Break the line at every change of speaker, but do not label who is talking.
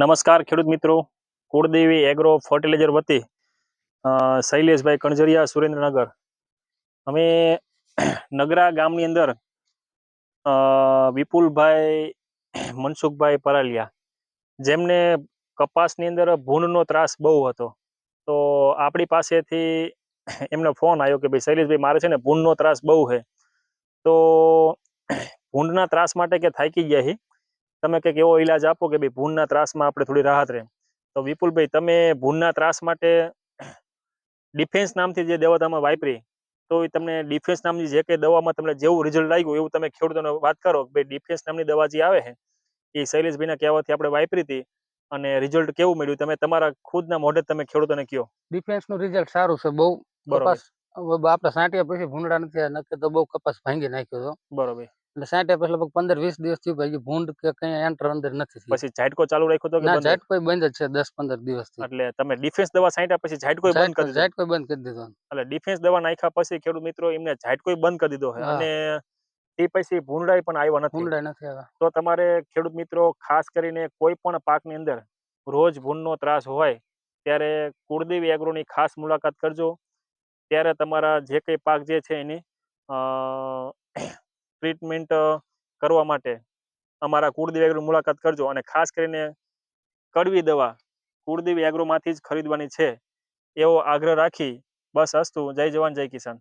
નમસ્કાર ખેડૂત મિત્રો. કુળદેવી એગ્રો ફર્ટિલાઇઝર વતી શૈલેષભાઈ કણજરિયા, સુરેન્દ્રનગર. અમે નગરા ગામની અંદર વિપુલભાઈ, મનસુખભાઈ પરાલિયા, જેમને કપાસની અંદર ભૂંડનો ત્રાસ બહુ હતો. તો આપણી પાસેથી એમનો ફોન આવ્યો કે ભાઈ, શૈલેષભાઈ, મારે છે ને ભૂંડનો ત્રાસ બહુ છે. તો ભૂંડના ત્રાસ માટે કે થાકી ગયા છે તમે કંઈક એવો ઈલાજ આપો કે ભાઈ ભૂનના ત્રાસમાં આપણે થોડી રાહત રહે. તો વિપુલભાઈ તમે ભૂનના ત્રાસ માટે ડિફેન્સ નામથી જે દવા તમે વાપરી તો એ તમને ડિફેન્સ નામની જે કંઈ દવામાં તમને જેવું રિઝલ્ટ લાગ્યું એવું તમે ખેડૂતોને વાત કરો કે ભાઈ ડિફેન્સ નામની દવા જે આવે છે એ શૈલેષભાઈના કહેવાથી આપણે વાપરી હતી અને રિઝલ્ટ કેવું મળ્યું? તમે તમારા ખુદના મોઢે તમે ખેડૂતોને કહો.
ડિફેન્સનું રિઝલ્ટ સારું છે બહુ
બરોબર.
આપણે સાંટ્યા પછી ભૂંડા નથી નક્કી તો બહુ કપાસ ભાંગી નાખ્યો હતો
બરોબર.
એટલે સાંટ્યા પછી લગભગ પંદર વીસ દિવસ થયું ભાઈ ભૂંડ કે કઈ એન્ટર અંદર નથી
પછી ઝાટકો ચાલુ રાખ્યો તો
ના? ઝાટકો બંધ જ છે દસ પંદર દિવસ
એટલે તમે ડિફેન્સ દવા છાંટ્યા પછી ઝાટકો બંધ કરી
ઝાટકો બંધ કરી દીધો.
એટલે ડિફેન્સ દવા નાખ્યા પછી ખેડૂત મિત્રો એમને ઝાટકો બંધ કરી દીધો. અને એ પછી ભૂંડાઈ પણ આવ્યા નથી.
ભૂંડાઈ નથી આવ્યા.
તો તમારે ખેડૂત મિત્રો ખાસ કરીને કોઈ પણ પાકની અંદર રોજ ભૂંડનો ત્રાસ હોય ત્યારે કુળદેવી એગ્રોની ખાસ મુલાકાત કરજો. ત્યારે તમારા જે કંઈ પાક જે છે એની ટ્રીટમેન્ટ કરવા માટે અમારા કુળદેવ એગ્રો મુલાકાત કરજો અને ખાસ કરીને કડવી દવા કુળદેવ એગ્રોમાંથી જ ખરીદવાની છે એવો આગ્રહ રાખી બસ અસ્તુ. જય જવાન, જય કિસાન.